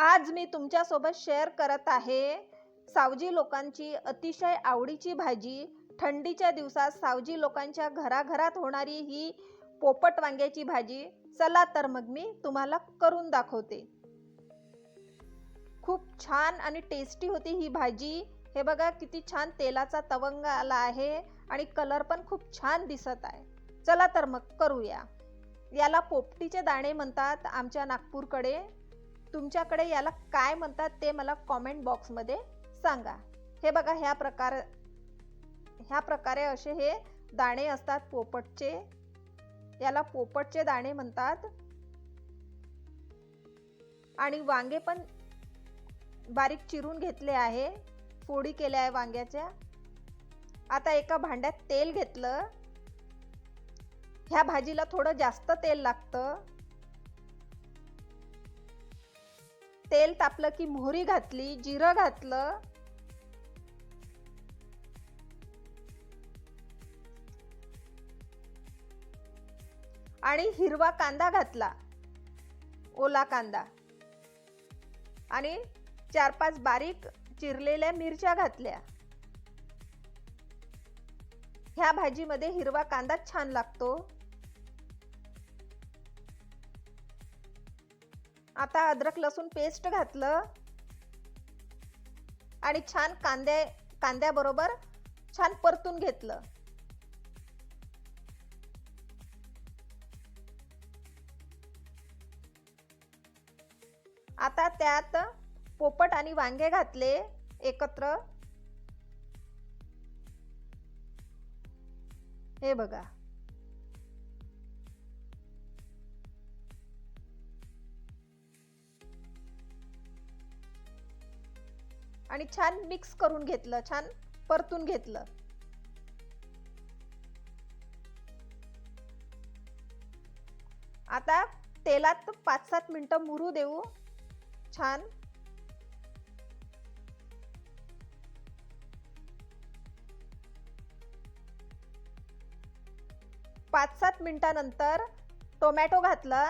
आज मी तुमच्यासोबत शेअर करत आहे सावजी लोकांची अतिशय आवडीची भाजी. थंडीच्या दिवसात सावजी लोकांच्या घराघरात होणारी ही पोपट वांग्याची भाजी. चला तर मग मी तुम्हाला करून दाखवते. खूप छान आणि टेस्टी होती ही भाजी. हे बघा किती छान तेलाचा तवंग आला आहे आणि कलर पण खूप छान दिसत आहे. चला तर मग करूया. याला पोपटीचे दाणे म्हणतात आमच्या नागपूरकडे. तुमच्याकडे याला काय म्हणतात ते मला कॉमेंट बॉक्समध्ये सांगा. हे बघा ह्या प्रकार ह्या प्रकारे असे हे दाणे असतात पोपटचे. याला पोपटचे दाणे म्हणतात. आणि वांगे पण बारीक चिरून घेतले आहे. फोडी केल्या आहे वांग्याच्या. आता एका भांड्यात तेल घेतलं. ह्या भाजीला थोडं जास्त तेल लागतं. तेल तापलं की मोहरी घातली जिरं घातलं. आणि हिरवा कांदा घातला. ओला कांदा. आणि चार पाच बारीक चिरलेल्या मिरच्या घातल्या. ह्या भाजीमध्ये हिरवा कांदा छान लागतो. आता अद्रक लसूण पेस्ट घातलं. आणि छान कांदे कांद्याबरोबर छान परतून घेतलं. आता त्यात पोपट आणि वांगे घातले एकत्र. हे बघा. आणि छान मिक्स करून घेतलं छान परतून घेतलं. आता तेलात पाच सात मिनटं मुरू देऊ. छान. पाच सात मिनटानंतर टोमॅटो घातला.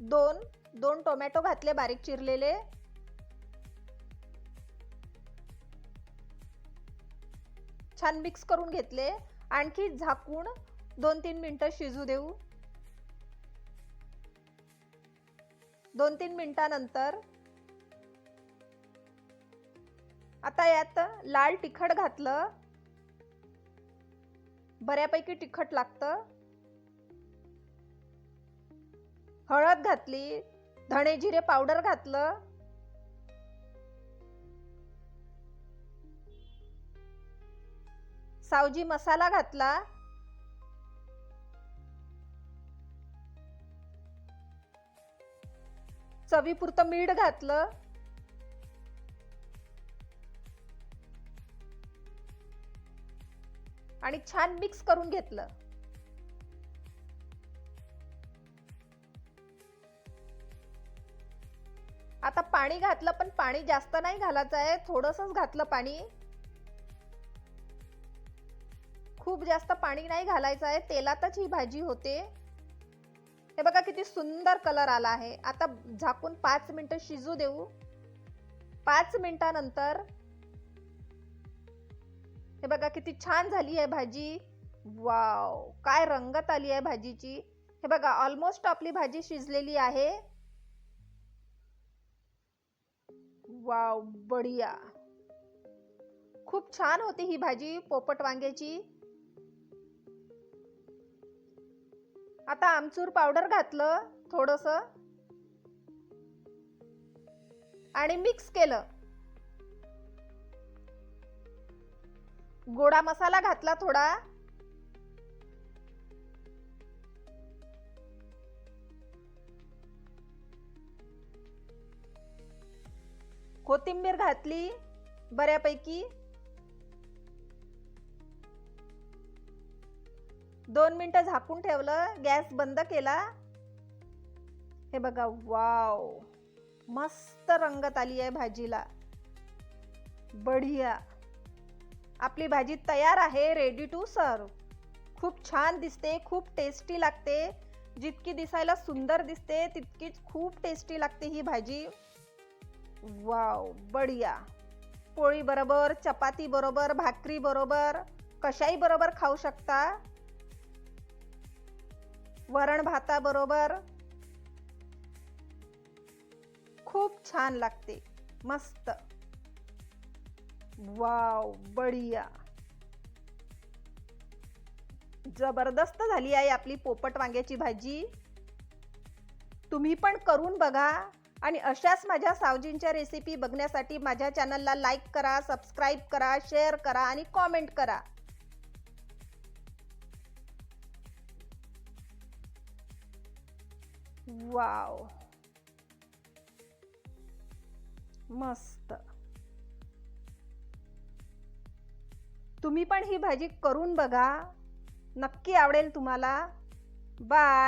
दोन दोन टोमॅटो घातले बारीक चिरलेले. छान मिक्स करून घेतले. आणखी झाकून दोन तीन मिनटं शिजू देऊ. दोन तीन मिनटानंतर आता यात लाल तिखट घातलं. बऱ्यापैकी तिखट लागतं. हळद घातली धणे जिरे पावडर घातलं. सावजी मसाला घातला. चवीपुरतं मीठ घातलं. आणि छान मिक्स करून घेतलं. आता पाणी घातलं पण पाणी जास्त नाही घालायचं आहे. थोडंसंच घातलं पाणी. खूप जास्त पाणी नाही घालायचं आहे तेलातच ही भाजी होते. हे बघा किती सुंदर कलर आला आहे. आता झाकून पाच मिनटं शिजू देऊ. पाच मिनिटानंतर हे बघा किती छान झाली आहे भाजी. वाव काय रंगत आली आहे भाजीची. हे बघा ऑलमोस्ट आपली भाजी शिजलेली आहे. वाव बढिया. खूप छान होती ही भाजी पोपट वांग्याची. आता आमचूर पावडर घातलं थोडंसं. आणि मिक्स केलं. गोडा मसाला घातला थोडा. कोथिंबीर घातली बऱ्यापैकी. दोन मिनटं झाकून ठेवलं गॅस बंद केला. हे बघा वाव. मस्त रंगत आली आहे भाजीला. बढिया. आपली भाजी तयार आहे रेडी टू सर्व खूप छान दिसते खूप टेस्टी लागते. जितकी दिसायला सुंदर दिसते तितकीच खूप टेस्टी लागते ही भाजी. वाव बढिया. पोळी बरोबर चपाती बरोबर भाकरी बरोबर कशाही बरोबर खाऊ शकता. वरण भाताबरोबर खूप छान लागते. मस्त. वाव बढिया. जबरदस्त झाली आहे आपली पोपट वांग्याची भाजी. तुम्ही पण करून बघा आणि अशाच माझ्या सावजींच्या रेसिपी बघण्यासाठी माझ्या चॅनलला लाईक करा सबस्क्राईब करा शेअर करा आणि कॉमेंट करा. वाव मस्त. तुम्ही पण ही भाजी करून बघा. नक्की आवडेल तुम्हाला. बाय